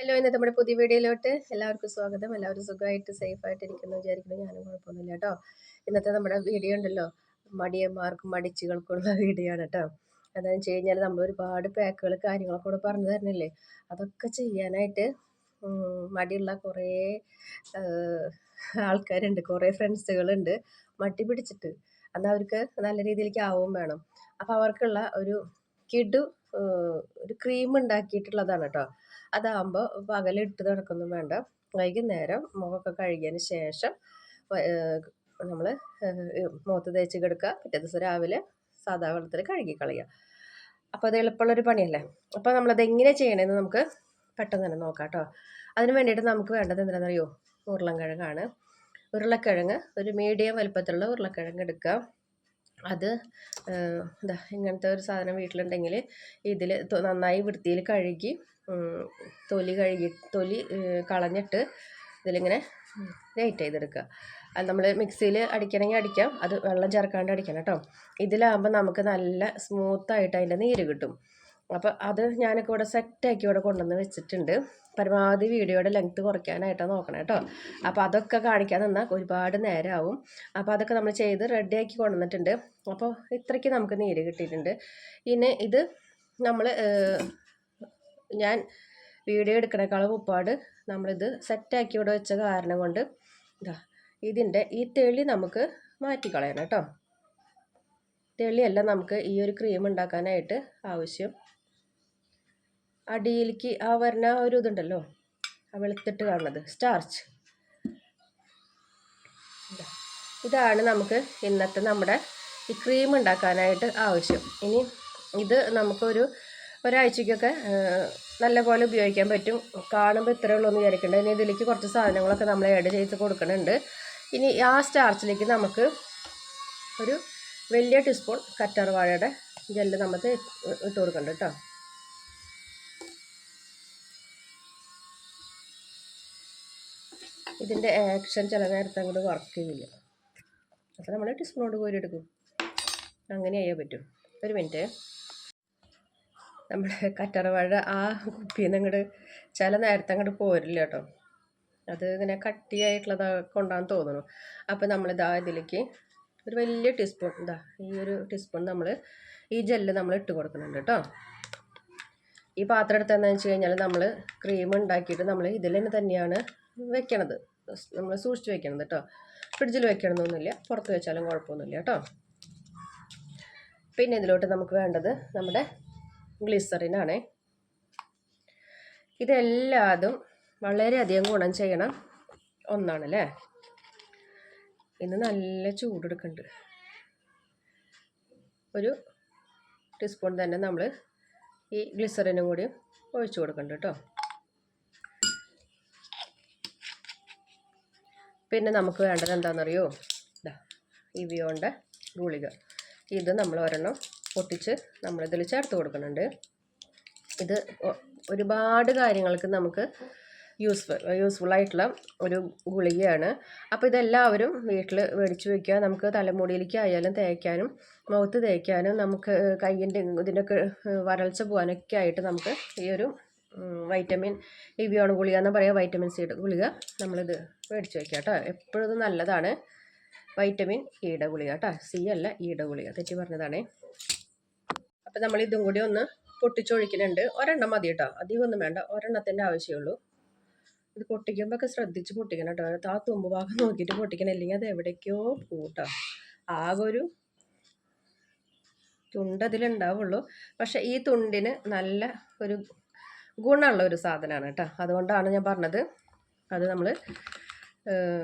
Hello ഇന്നത്തെ നമ്മുടെ പുതിയ വീഡിയോയിലോട്ട് എല്ലാവർക്കും സ്വാഗതം. എല്ലാവരും സുഖമായിട്ട് സേഫായിട്ട് ഇരിക്കുന്നു വിചാരിക്കുന്നു. ഞാനും കുഴപ്പമൊന്നുമില്ല കേട്ടോ. ഇന്നത്തെ നമ്മുടെ വീഡിയോ ഉണ്ടല്ലോ. മടിയന്മാർക്കും മടിച്ചുകൾക്കുള്ള വീഡിയോ ആണ് കേട്ടോ. അതെന്ന് വെച്ച് കഴിഞ്ഞാൽ നമ്മൾ ഒരുപാട് പാക്കുകൾ കാര്യങ്ങളൊക്കെ കൂടെ പറഞ്ഞു തരണില്ലേ അതൊക്കെ ചെയ്യാനായിട്ട് മടിയുള്ള കുറേ ആൾക്കാരുണ്ട്. കുറേ ഫ്രണ്ട്സുകളുണ്ട് മടി പിടിച്ചിട്ട്. എന്നാൽ അവർക്ക് നല്ല രീതിയിലേക്ക് ആവും വേണം. അപ്പോൾ അവർക്കുള്ള ഒരു കിടു ഒരു ക്രീം ഉണ്ടാക്കിയിട്ടുള്ളതാണ് കേട്ടോ. അതാകുമ്പോൾ പകലിട്ട് നടക്കൊന്നും വേണ്ട. വൈകുന്നേരം മുഖമൊക്കെ കഴുകിയതിന് ശേഷം നമ്മൾ മുഖത്ത് തേച്ച് കിടക്കുക. പിറ്റേ ദിവസം രാവിലെ സാധാ വെള്ളത്തിൽ കഴുകി കളയുക. അപ്പോൾ അത് എളുപ്പമുള്ളൊരു പണിയല്ലേ? അപ്പോൾ നമ്മളത് എങ്ങനെ ചെയ്യണമെന്ന് നമുക്ക് പെട്ടെന്ന് തന്നെ നോക്കാം കേട്ടോ. അതിന് വേണ്ടിയിട്ട് നമുക്ക് വേണ്ടത് എന്താണെന്നറിയോ? ഉരുളക്കിഴങ്ങാണ് ഉരുളക്കിഴങ്ങ് ഒരു മീഡിയം വലുപ്പത്തിലുള്ള ഉരുളക്കിഴങ്ങ് എടുക്കുക. അത് എന്താ ഇങ്ങനത്തെ ഒരു സാധനം വീട്ടിലുണ്ടെങ്കിൽ ഇതിൽ നന്നായി വൃത്തിയിൽ കഴുകി തൊലി കഴുകി തൊലി കളഞ്ഞിട്ട് ഇതിലിങ്ങനെ ഗ്രേറ്റ് ചെയ്തെടുക്കുക. അത് നമ്മൾ മിക്സിയിൽ അടിക്കണമെങ്കിൽ അടിക്കാം അത് വെള്ളം ചേർക്കാണ്ട് അടിക്കണം കേട്ടോ. ഇതിലാകുമ്പോൾ നമുക്ക് നല്ല സ്മൂത്തായിട്ട് അതിന്റെ നീര് കിട്ടും. അപ്പോൾ അത് ഞാനൊക്കെ ഇവിടെ സെറ്റാക്കി ഇവിടെ കൊണ്ടുവന്ന് വെച്ചിട്ടുണ്ട്. പരമാവധി വീഡിയോയുടെ ലെങ്ത്ത് കുറയ്ക്കാനായിട്ടാണ് നോക്കണം കേട്ടോ. അപ്പോൾ അതൊക്കെ കാണിക്കാൻ നിന്നാൽ ഒരുപാട് നേരമാവും അപ്പോൾ അതൊക്കെ നമ്മൾ ചെയ്ത് റെഡിയാക്കി കൊണ്ടുവന്നിട്ടുണ്ട്. അപ്പോൾ ഇത്രയ്ക്ക് നമുക്ക് നീര് കിട്ടിയിട്ടുണ്ട്. ഇനി ഇത് നമ്മൾ ഞാൻ വീഡിയോ എടുക്കണേക്കാളും ഉപ്പാട് നമ്മളിത് സെറ്റാക്കി ഇവിടെ വെച്ച കാരണം കൊണ്ട് ഇതാ ഇതിന്റെ ഈ തെളി നമുക്ക് മാറ്റിക്കളയണം കേട്ടോ. തെളിയല്ല നമുക്ക് ഈ ഒരു ക്രീം ഉണ്ടാക്കാനായിട്ട് ആവശ്യം. അടിയിലേക്ക് ആ വരുന്ന ഒരു ഇതുണ്ടല്ലോ ആ വെളുത്തിട്ട് കാണുന്നത് സ്റ്റാർച്ച് ഇതാണ് നമുക്ക് ഇന്നത്തെ നമ്മുടെ ഈ ക്രീം ഉണ്ടാക്കാനായിട്ട് ആവശ്യം. ഇനി ഇത് നമുക്കൊരു ഒരാഴ്ചയ്ക്കൊക്കെ നല്ലപോലെ ഉപയോഗിക്കാൻ പറ്റും. കാണുമ്പോൾ ഇത്രയേ ഉള്ളൂ എന്ന് വിചാരിക്കേണ്ട. ഇനി ഇതിലേക്ക് കുറച്ച് സാധനങ്ങളൊക്കെ നമ്മൾ ആഡ് ചെയ്ത് കൊടുക്കുന്നുണ്ട് ഇനി ആ സ്റ്റാർച്ചിലേക്ക് നമുക്ക് ഒരു വലിയ ടീസ്പൂൺ കറ്റാർ വാഴയുടെ ജെല്ല് നമുക്ക് ഇട്ട് കൊടുക്കണ്ട കേട്ടോ ഇതിന്റെ ആക്ഷൻ ചില നേരത്തെ അങ്ങോട്ട് വർക്ക് ചെയ്യില്ല. അപ്പോൾ നമ്മൾ ടീസ്പൂണോട് കോരി എടുക്കും. അങ്ങനെ ചെയ്യാൻ പറ്റും. ഒരു മിനിറ്റ് നമ്മുടെ കറ്ററവാഴ ആ കുപ്പിയിൽ നിന്ന് അങ്ങോട്ട് ചില നേരത്തെ അങ്ങോട്ട് പോരില്ല കേട്ടോ. അത് ഇങ്ങനെ കട്ടിയായിട്ടുള്ളത് കൊണ്ടാന്ന് തോന്നുന്നു. അപ്പോൾ നമ്മളിതാ ഇതിലേക്ക് ഒരു വലിയ ടീസ്പൂൺ ഇതാ ഈ ഒരു ടീസ്പൂൺ നമ്മൾ ഈ ജെല്ല് നമ്മൾ ഇട്ട് കൊടുക്കുന്നുണ്ട് കേട്ടോ. ഈ പാത്രം എടുത്തതെന്ന് വെച്ച് കഴിഞ്ഞാൽ നമ്മൾ ക്രീം ഉണ്ടാക്കിയിട്ട് നമ്മൾ ഇതിൽ തന്നെ തന്നെയാണ് വെക്കണത്. നമ്മൾ സൂക്ഷിച്ച് വെക്കണത് കേട്ടോ. ഫ്രിഡ്ജിൽ വെക്കണമെന്നൊന്നുമില്ല പുറത്ത് വെച്ചാലും കുഴപ്പമൊന്നുമില്ല കേട്ടോ. പിന്നെ ഇതിലോട്ട് നമുക്ക് വേണ്ടത് നമ്മുടെ ഗ്ലിസറിനാണ്. ഇതെല്ലാതും വളരെയധികം ഗുണം ചെയ്യണം ഒന്നാണല്ലേ? ഇന്ന് നല്ല ചൂടെടുക്കുന്നുണ്ട് ഒരു ടീസ്പൂൺ തന്നെ നമ്മൾ ഈ ഗ്ലിസറിനും കൂടി ഒഴിച്ചു കൊടുക്കുന്നുണ്ട് കേട്ടോ. പിന്നെ നമുക്ക് വേണ്ടത് എന്താണെന്നറിയോ ഇതാ ഇവിയോണ്ട ഗുളിക. ഇത് നമ്മൾ ഒരെണ്ണം പൊട്ടിച്ച് നമ്മളിതിൽ ചേർത്ത് കൊടുക്കുന്നുണ്ട്. ഇത് ഒരുപാട് കാര്യങ്ങൾക്ക് നമുക്ക് യൂസ്ഫുൾ യൂസ്ഫുൾ ആയിട്ടുള്ള ഒരു ഗുളികയാണ്. അപ്പോൾ ഇതെല്ലാവരും വീട്ടിൽ മേടിച്ച് വയ്ക്കുക നമുക്ക് തലമുടിയിലേക്ക് ആയാലും തേക്കാനും മുഖത്ത് തേക്കാനും നമുക്ക് കയ്യിന്റെ ഇതിന്റെയൊക്കെ വരൾച്ച പോകാനൊക്കെ ആയിട്ട് നമുക്ക് ഈ ഒരു വൈറ്റമിൻ ഇവിയോൺ ഗുളിക എന്ന് പറയുക വൈറ്റമിൻ സിയുടെ ഗുളിക നമ്മളിത് മേടിച്ച് വയ്ക്കുക കേട്ടോ. എപ്പോഴും നല്ലതാണ്. വൈറ്റമിൻ ഇയുടെ ഗുളിക കേട്ടോ. സി അല്ല ഇയുടെ ഗുളിക. തെറ്റി പറഞ്ഞതാണേ. അപ്പം നമ്മൾ ഇതും കൂടി ഒന്ന് പൊട്ടിച്ചൊഴിക്കുന്നുണ്ട്. ഒരെണ്ണം മതി കേട്ടോ. അധികം ഒന്നും വേണ്ട ഒരെണ്ണത്തിന്റെ ആവശ്യമുള്ളൂ ഇത് പൊട്ടിക്കുമ്പോൾ ഒക്കെ ശ്രദ്ധിച്ച് പൊട്ടിക്കണം കേട്ടോ. ആ തുമ്പ് ഭാഗം നോക്കിയിട്ട് പൊട്ടിക്കണം. ഇല്ലെങ്കിൽ അത് എവിടേക്കോ പൂട്ടോ. ആകെ ഒരു തുണ്ട് അതിലുണ്ടാവുള്ളൂ പക്ഷേ ഈ തുണ്ടിന് നല്ല ഒരു ഗുണമുള്ള ഒരു സാധനമാണ് കേട്ടോ. അതുകൊണ്ടാണ് ഞാൻ പറഞ്ഞത് അത് നമ്മൾ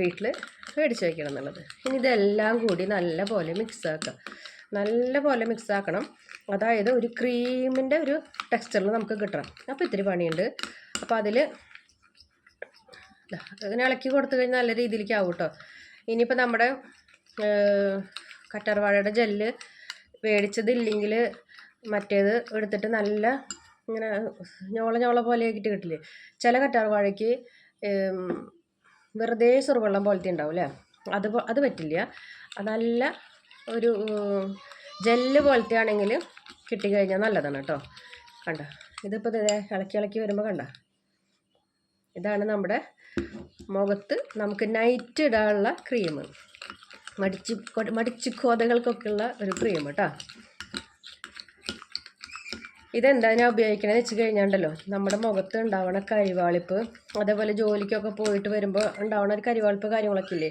വീട്ടിൽ മേടിച്ച് വയ്ക്കണം എന്നുള്ളത്. ഇനി ഇതെല്ലാം കൂടി നല്ല പോലെ മിക്സ് ആക്കുക നല്ല പോലെ മിക്സ് ആക്കണം. അതായത് ഒരു ക്രീമിന്റെ ഒരു ടെക്സ്ചറിൽ നമുക്ക് കിട്ടണം. അപ്പോൾ ഇത്തിരി പണിയുണ്ട്. അപ്പോൾ അതിൽ അങ്ങനെ ഇളക്കി കൊടുത്തു കഴിഞ്ഞാൽ നല്ല രീതിയിലേക്ക് ആവും കേട്ടോ. ഇനിയിപ്പോൾ നമ്മുടെ കറ്റാർവാഴയുടെ ജെല്ല് മേടിച്ചതില്ലെങ്കിൽ മറ്റേത് എടുത്തിട്ട് നല്ല ഇങ്ങനെ ഞോള ഞോള പോലെ ആക്കിയിട്ട് കിട്ടില്ലേ? ചില കറ്റാർവാഴയ്ക്ക് വെറുതെ സുറുവെള്ളം പോലത്തെ ഉണ്ടാവും അല്ലേ? അത് അത് പറ്റില്ല. നല്ല ഒരു ജെല്ല് പോലത്തെ ആണെങ്കിൽ കിട്ടിക്കഴിഞ്ഞാൽ നല്ലതാണ് കേട്ടോ. കണ്ട? ഇതിപ്പോൾ ഇതേ ഇളക്കി ഇളക്കി വരുമ്പോൾ കണ്ട? ഇതാണ് നമ്മുടെ മുഖത്ത് നമുക്ക് നൈറ്റ് ഇടാനുള്ള ക്രീം മടിച്ച് മടിച്ച് കോതകൾക്കൊക്കെയുള്ള ഒരു ക്രീം കേട്ടോ ഇതെന്താ ഞാൻ ഉപയോഗിക്കണമെന്ന് വെച്ച് കഴിഞ്ഞാണ്ടല്ലോ നമ്മുടെ മുഖത്ത് ഉണ്ടാവണ കരിവാളിപ്പ് അതേപോലെ ജോലിക്കൊക്കെ പോയിട്ട് വരുമ്പോൾ ഉണ്ടാവണ ഒരു കരിവാളിപ്പ് കാര്യങ്ങളൊക്കെ ഇല്ലേ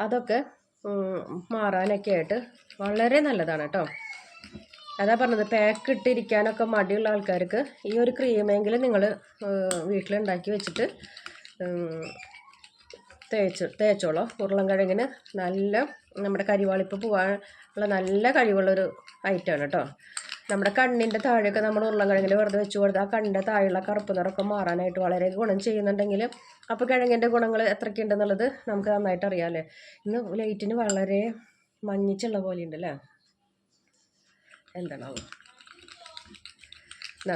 അതൊക്കെ മാറാനൊക്കെ ആയിട്ട് വളരെ നല്ലതാണ് കേട്ടോ. അതാ പറഞ്ഞത് പാക്ക് ഇട്ടിരിക്കാനൊക്കെ മടിയുള്ള ആൾക്കാർക്ക് ഈ ഒരു ക്രീമെങ്കിലും നിങ്ങൾ വീട്ടിലുണ്ടാക്കി വെച്ചിട്ട് തേച്ച് തേച്ചോളോ. ഉരുളൻകിഴങ്ങിന് നല്ല നമ്മുടെ കരിവാളിപ്പ് പോകാനുള്ള നല്ല കഴിവുള്ളൊരു ഐറ്റമാണ് കേട്ടോ. നമ്മുടെ കണ്ണിന്റെ താഴെയൊക്കെ നമ്മൾ ഉരുളൻകിഴങ്ങിൽ വെറുതെ വെച്ച് കൊടുത്താൽ ആ കണ്ണിന്റെ താഴെയുള്ള കറുപ്പ് നിറമൊക്കെ മാറാനായിട്ട് വളരെ ഗുണം ചെയ്യുന്നുണ്ടെങ്കിൽ അപ്പോൾ കിഴങ്ങിന്റെ ഗുണങ്ങൾ എത്രയ്ക്കുണ്ടെന്നുള്ളത് നമുക്ക് നന്നായിട്ട് അറിയാമല്ലേ ഇന്ന് ലൈറ്റിന് വളരെ മഞ്ഞിച്ചുള്ള പോലെ ഉണ്ടല്ലേ എന്താണാവും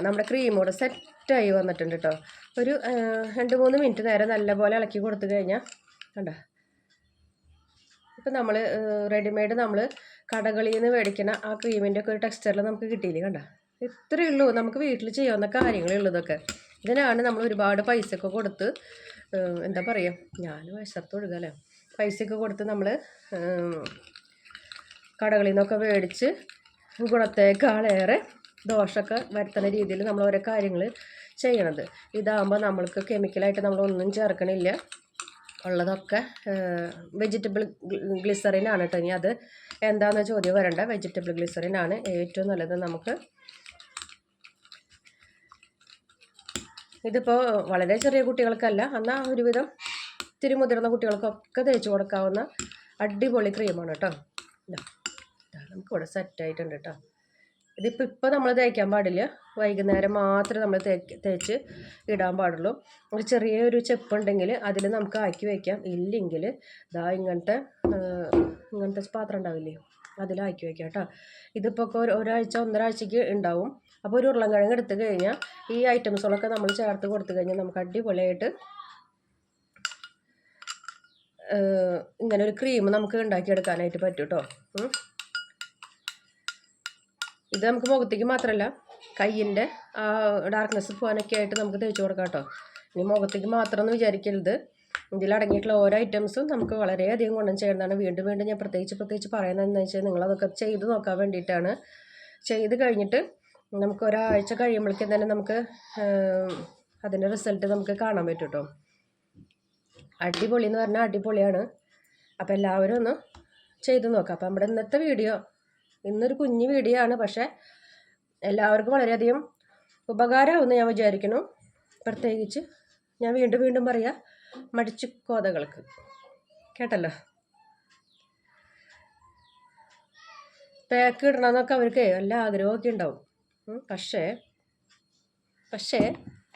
നമ്മുടെ ക്രീം കൂടെ സെറ്റായി വന്നിട്ടുണ്ട് കേട്ടോ ഒരു രണ്ട് മൂന്ന് മിനിറ്റ് നേരം നല്ലപോലെ ഇളക്കി കൊടുത്തു കഴിഞ്ഞാൽ കണ്ട? ഇപ്പം നമ്മൾ റെഡിമെയ്ഡ് നമ്മൾ കടകളിൽ നിന്ന് മേടിക്കുന്ന ആ ക്രീമിന്റെ ഒക്കെ ഒരു ടെക്സ്ചറിൽ നമുക്ക് കിട്ടിയില്ലേ കണ്ട? ഇത്രയേ ഉള്ളൂ. നമുക്ക് വീട്ടിൽ ചെയ്യാവുന്ന കാര്യങ്ങളേ ഉള്ളൂ ഇതൊക്കെ. ഇതിനാണ് നമ്മൾ ഒരുപാട് പൈസയൊക്കെ കൊടുത്ത് എന്താ പറയുക ഞാൻ വിശത്തൊഴുകല്ലേ കൊടുക്കല്ലേ പൈസയൊക്കെ കൊടുത്ത് നമ്മൾ കടകളിൽ നിന്നൊക്കെ മേടിച്ച് ഗുണത്തേക്കാളേറെ ദോഷമൊക്കെ വരുത്തുന്ന രീതിയിൽ നമ്മൾ ഓരോ കാര്യങ്ങൾ ചെയ്യണത്. ഇതാകുമ്പോൾ നമ്മൾക്ക് കെമിക്കലായിട്ട് നമ്മളൊന്നും ചേർക്കണില്ല. ഉള്ളതൊക്കെ വെജിറ്റബിൾ ഗ്ലിസറിനാണ് കേട്ടോ ഇനി അത് എന്താണെന്ന് ചോദ്യം വരണ്ട. വെജിറ്റബിൾ ഗ്ലിസറിനാണ് ഏറ്റവും നല്ലത് നമുക്ക്. ഇതിപ്പോൾ വളരെ ചെറിയ കുട്ടികൾക്കല്ല എന്നാൽ ഒരുവിധം ഇത്തിരി മുതിർന്ന കുട്ടികൾക്കൊക്കെ തേച്ച് കൊടുക്കാവുന്ന അടിപൊളി ക്രീമാണ് കേട്ടോ നമുക്കിവിടെ സെറ്റായിട്ടുണ്ട് കേട്ടോ ഇതിപ്പോൾ ഇപ്പോൾ നമ്മൾ തേക്കാൻ പാടില്ല. വൈകുന്നേരം മാത്രമേ നമ്മൾ തേക്ക് തേച്ച് ഇടാൻ പാടുള്ളൂ. ഒരു ചെറിയൊരു ചെപ്പുണ്ടെങ്കിൽ അതിൽ നമുക്ക് ആക്കി വയ്ക്കാം ഇല്ലെങ്കിൽ ഇതാ ഇങ്ങനത്തെ ഇങ്ങനത്തെ പാത്രം ഉണ്ടാവില്ലേ? അതിലാക്കി വയ്ക്കാം കേട്ടോ ഇതിപ്പോൾ ഒക്കെ ഒരു ഒരാഴ്ച ഒന്നരാഴ്ചയ്ക്ക് ഉണ്ടാവും. അപ്പോൾ ഒരു ഉരുളൻകിഴങ്ങ് എടുത്ത് കഴിഞ്ഞാൽ ഈ ഐറ്റംസുകളൊക്കെ നമ്മൾ ചേർത്ത് കൊടുത്തു കഴിഞ്ഞാൽ നമുക്ക് അടിപൊളിയായിട്ട് ഇങ്ങനെ ഒരു ക്രീം നമുക്ക് ഉണ്ടാക്കിയെടുക്കാനായിട്ട് പറ്റും കേട്ടോ. ഇത് നമുക്ക് മുഖത്തേക്ക് മാത്രമല്ല കയ്യിന്റെ ആ ഡാർക്ക്നെസ് പോകാനൊക്കെ ആയിട്ട് നമുക്ക് തേച്ച് കൊടുക്കാം കേട്ടോ. ഇനി മുഖത്തേക്ക് മാത്രം എന്ന് വിചാരിക്കരുത്. ഇതിലടങ്ങിയിട്ടുള്ള ഓരോ ഐറ്റംസും നമുക്ക് വളരെയധികം ഗുണം ചെയ്യുന്നതാണ്. വീണ്ടും വീണ്ടും ഞാൻ പ്രത്യേകിച്ച് പ്രത്യേകിച്ച് പറയുന്നത് എന്താണെന്ന് വെച്ചാൽ നിങ്ങളതൊക്കെ ചെയ്ത് നോക്കാൻ വേണ്ടിയിട്ടാണ്. ചെയ്ത് കഴിഞ്ഞിട്ട് നമുക്ക് ഒരാഴ്ച കഴിയുമ്പോഴേക്കും തന്നെ നമുക്ക് അതിന്റെ റിസൾട്ട് നമുക്ക് കാണാൻ പറ്റും കേട്ടോ. അടിപൊളി എന്ന് പറഞ്ഞാൽ അടിപൊളിയാണ്. അപ്പോൾ എല്ലാവരും ഒന്ന് ചെയ്ത് നോക്കാം. അപ്പോൾ നമ്മുടെ ഇന്നത്തെ വീഡിയോ ഇന്നൊരു കുഞ്ഞു വീഡിയോ ആണ് പക്ഷേ എല്ലാവർക്കും വളരെയധികം ഉപകാരമാവുമെന്ന് ഞാൻ വിചാരിക്കുന്നു. പ്രത്യേകിച്ച് ഞാൻ വീണ്ടും വീണ്ടും പറയാം മടിച്ചു കോതകൾക്ക്. കേട്ടല്ലോ? പാക്ക് ഇടണമെന്നൊക്കെ അവർക്ക് നല്ല ആഗ്രഹമൊക്കെ ഉണ്ടാവും. പക്ഷേ പക്ഷേ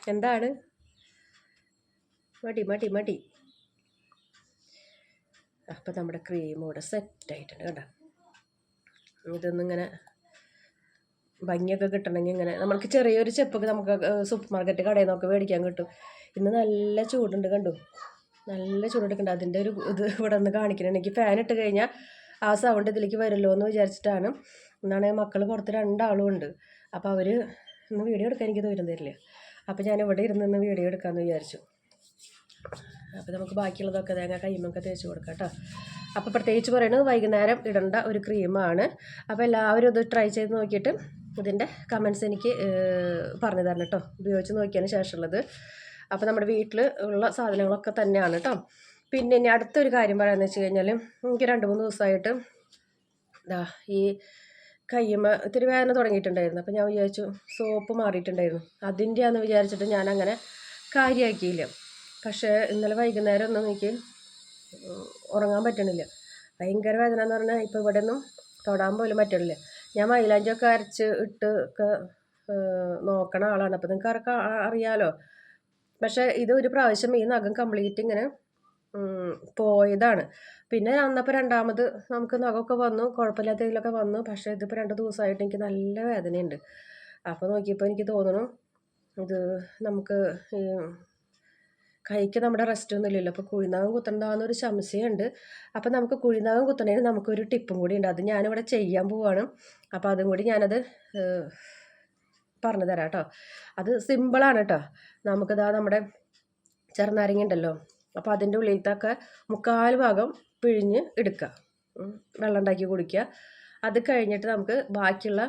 എന്താണ്? മടി മടി മടി. അപ്പം നമ്മുടെ ക്രീം സെറ്റായിട്ടുണ്ട് കേട്ടോ ഇതൊന്നിങ്ങനെ ഭംഗിയൊക്കെ കിട്ടണമെങ്കിൽ ഇങ്ങനെ നമ്മൾക്ക് ചെറിയൊരു ചെപ്പൊക്കെ നമുക്ക് സൂപ്പർ മാർക്കറ്റ് കടയിൽ നിന്നൊക്കെ മേടിക്കാൻ കിട്ടും. ഇന്ന് നല്ല ചൂടുണ്ട് കണ്ടു. നല്ല ചൂടെടുക്കുന്നുണ്ട് അതിന്റെ ഒരു ഇത് ഇവിടെ നിന്ന് കാണിക്കണം എനിക്ക് ഫാൻ ഇട്ട് കഴിഞ്ഞാൽ ആ സൗണ്ട് ഇതിലേക്ക് വരുമല്ലോ എന്ന് വിചാരിച്ചിട്ടാണ്. എന്നാണ് മക്കൾ പുറത്ത് രണ്ടാളും ഉണ്ട്. അപ്പോൾ അവർ ഇന്ന് വീഡിയോ എടുക്കാൻ എനിക്ക് തരില്ല. അപ്പോൾ ഞാൻ ഇവിടെ ഇരുന്ന് വീഡിയോ എടുക്കാമെന്ന് വിചാരിച്ചു. അപ്പോൾ നമുക്ക് ബാക്കിയുള്ളതൊക്കെ തേങ്ങ കൈമൊക്കെ തേച്ച് കൊടുക്കാം കേട്ടോ. അപ്പോൾ പ്രത്യേകിച്ച് പറയുന്നത് വൈകുന്നേരം ഇടേണ്ട ഒരു ക്രീമാണ്. അപ്പോൾ എല്ലാവരും ഇത് ട്രൈ ചെയ്ത് നോക്കിയിട്ട് ഇതിന്റെ കമൻസ് എനിക്ക് പറഞ്ഞു തരണം കേട്ടോ. ഉപയോഗിച്ച് നോക്കിയതിന് ശേഷമുള്ളത്. അപ്പോൾ നമ്മുടെ വീട്ടിൽ ഉള്ള സാധനങ്ങളൊക്കെ തന്നെയാണ് കേട്ടോ. പിന്നെ ഇനി അടുത്തൊരു കാര്യം പറയാമെന്ന് വെച്ച് കഴിഞ്ഞാൽ എനിക്ക് രണ്ട് മൂന്ന് ദിവസമായിട്ട് ഇതാ ഈ കയ്യുമ്മ ഇത്തിരി വേദന തുടങ്ങിയിട്ടുണ്ടായിരുന്നു. അപ്പോൾ ഞാൻ വിചാരിച്ചു സോപ്പ് മാറിയിട്ടുണ്ടായിരുന്നു. അതിന്റെയാണെന്ന് വിചാരിച്ചിട്ട് ഞാനങ്ങനെ കാര്യമാക്കിയില്ല പക്ഷേ ഇന്നലെ വൈകുന്നേരം ഒന്നും എനിക്ക് ഉറങ്ങാൻ പറ്റണില്ല. ഭയങ്കര വേദന എന്ന് പറഞ്ഞാൽ ഇപ്പോൾ ഇവിടെ ഒന്നും തൊടാൻ പോലും പറ്റണില്ല. ഞാൻ മൈലാഞ്ചൊക്കെ അരച്ച് ഇട്ട് ഒക്കെ നോക്കണ ആളാണ്. അപ്പോൾ നിങ്ങൾക്ക് ആർക്കും അറിയാലോ? പക്ഷേ ഇത് ഒരു പ്രാവശ്യം ഈ നഖം കംപ്ലീറ്റ് ഇങ്ങനെ പോയതാണ്. പിന്നെ അന്നപ്പോൾ രണ്ടാമത് നമുക്ക് നഖമൊക്കെ വന്നു കുഴപ്പമില്ലാത്ത ഇതിലൊക്കെ വന്നു. പക്ഷേ ഇതിപ്പോൾ രണ്ട് ദിവസമായിട്ട് എനിക്ക് നല്ല വേദനയുണ്ട്. അപ്പോൾ നോക്കിയപ്പോൾ എനിക്ക് തോന്നണം ഇത് നമുക്ക് കൈക്ക് നമ്മുടെ റെസ്റ്റ് ഒന്നും ഇല്ലല്ലോ. അപ്പോൾ കുഴിനകം കുത്തണ്ടാവുന്നൊരു സംശയമുണ്ട്. അപ്പോൾ നമുക്ക് കുഴിനകം കുത്തണേന് നമുക്കൊരു ടിപ്പും കൂടി ഉണ്ട്. അത് ഞാനിവിടെ ചെയ്യാൻ പോവാണ്. അപ്പോൾ അതും കൂടി ഞാനത് പറഞ്ഞു തരാം കേട്ടോ. അത് സിമ്പിളാണ് കേട്ടോ. നമുക്കിതാ നമ്മുടെ ചെറുനാരങ്ങ ഉണ്ടല്ലോ. അപ്പോൾ അതിന്റെ ഉള്ളിലത്തൊക്കെ മുക്കാൽ ഭാഗം പിഴിഞ്ഞ് എടുക്കുക. വെള്ളം ഉണ്ടാക്കി കുടിക്കുക. അത് കഴിഞ്ഞിട്ട് നമുക്ക് ബാക്കിയുള്ള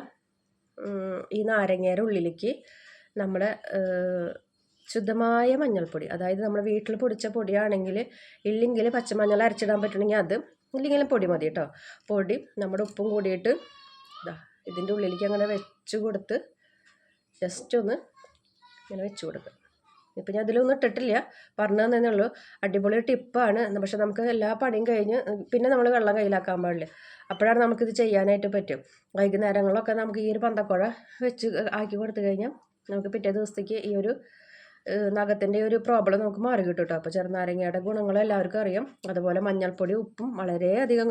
ഈ നാരങ്ങയുടെ ഉള്ളിലേക്ക് നമ്മുടെ ശുദ്ധമായ മഞ്ഞൾപ്പൊടി. അതായത് നമ്മൾ വീട്ടിൽ പൊടിച്ച പൊടിയാണെങ്കിൽ ഇല്ലെങ്കിൽ പച്ചമഞ്ഞൾ അരച്ചിടാൻ പറ്റണമെങ്കിൽ അത് ഇല്ലെങ്കിലും പൊടി മതി കേട്ടോ. പൊടി നമ്മുടെ ഉപ്പും കൂടിയിട്ട് ഇതാ ഇതിന്റെ ഉള്ളിലേക്ക് അങ്ങനെ വെച്ച് കൊടുത്ത് ജസ്റ്റ് ഒന്ന് ഇങ്ങനെ വെച്ച് കൊടുക്കുക. ഇപ്പം ഞാൻ അതിലൊന്നും ഇട്ടിട്ടില്ല. പറഞ്ഞു തന്നേ ഉള്ളൂ. അടിപൊളി ടിപ്പാണ് പക്ഷെ നമുക്ക് എല്ലാ പണിയും കഴിഞ്ഞ് പിന്നെ നമ്മൾ വെള്ളം കയ്യിലാക്കാൻ പാടില്ല. അപ്പോഴാണ് നമുക്കിത് ചെയ്യാനായിട്ട് പറ്റും. വൈകുന്നേരങ്ങളിലൊക്കെ നമുക്ക് ഈ ഒരു പന്തക്കുഴ വെച്ച് ആക്കി കൊടുത്തു കഴിഞ്ഞാൽ നമുക്ക് പിറ്റേ ദിവസത്തേക്ക് ഈ ഒരു നഖത്തിന്റെ ഒരു പ്രോബ്ലം നമുക്ക് മാറി കിട്ടും കേട്ടോ അപ്പോൾ ചെറുനാരങ്ങയുടെ ഗുണങ്ങൾ എല്ലാവർക്കും അറിയാം. അതുപോലെ മഞ്ഞൾപ്പൊടി ഉപ്പും വളരെയധികം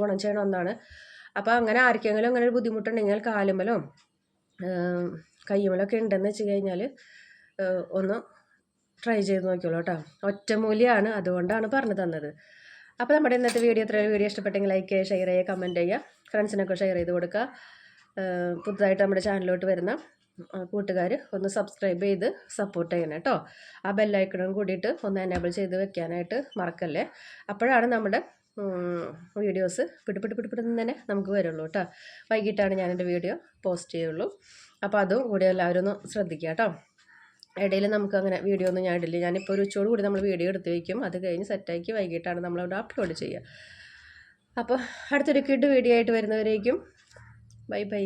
ഗുണം ചെയ്യണ ഒന്നാണ്. അപ്പോൾ അങ്ങനെ ആർക്കെങ്കിലും അങ്ങനെ ഒരു ബുദ്ധിമുട്ടുണ്ടെങ്കിൽ കാലുമലോ കയ്യുമലൊക്കെ ഉണ്ടെന്ന് വെച്ച് കഴിഞ്ഞാൽ ഒന്ന് ട്രൈ ചെയ്ത് നോക്കിയോളൂ കേട്ടോ ഒറ്റമൂലിയാണ് അതുകൊണ്ടാണ് പറഞ്ഞു തന്നത്. അപ്പോൾ നമ്മുടെ ഇന്നത്തെ വീഡിയോ ഇത്രയും വീഡിയോ ഇഷ്ടപ്പെട്ടെങ്കിൽ ലൈക്ക് ചെയ്യുക ഷെയർ ചെയ്യുക കമന്റ് ചെയ്യുക. ഫ്രണ്ട്സിനൊക്കെ ഷെയർ ചെയ്ത് കൊടുക്കുക. പുതുതായിട്ട് നമ്മുടെ ചാനലിലോട്ട് വരുന്ന കൂട്ടുകാർ ഒന്ന് സബ്സ്ക്രൈബ് ചെയ്ത് സപ്പോർട്ട് ചെയ്യണം കേട്ടോ ആ ബെല്ലൈക്കണും കൂടിയിട്ട് ഒന്ന് എനേബിൾ ചെയ്ത് വെക്കാനായിട്ട് മറക്കല്ലേ? അപ്പോഴാണ് നമ്മുടെ വീഡിയോസ് പിടിപിടി പിടിപിടുന്ന് തന്നെ നമുക്ക് വരുള്ളൂ കേട്ടോ വൈകിട്ടാണ് ഞാനെന്റെ വീഡിയോ പോസ്റ്റ് ചെയ്യുള്ളൂ. അപ്പോൾ അതും കൂടി എല്ലാവരും ഒന്ന് ശ്രദ്ധിക്കുക കേട്ടോ ഇടയിൽ നമുക്ക് അങ്ങനെ വീഡിയോ ഒന്നും ഞാൻ ഇടില്ല. ഞാനിപ്പോൾ ഒരു ഉച്ചയോട് കൂടി നമ്മൾ വീഡിയോ എടുത്ത് വയ്ക്കും അത് കഴിഞ്ഞ് സെറ്റാക്കി വൈകിട്ടാണ് നമ്മളവിടെ അപ്ലോഡ് ചെയ്യുക അപ്പോൾ അടുത്തൊരു കിഡ് വീഡിയോ ആയിട്ട് വരുന്നവരേക്കും. Bye bye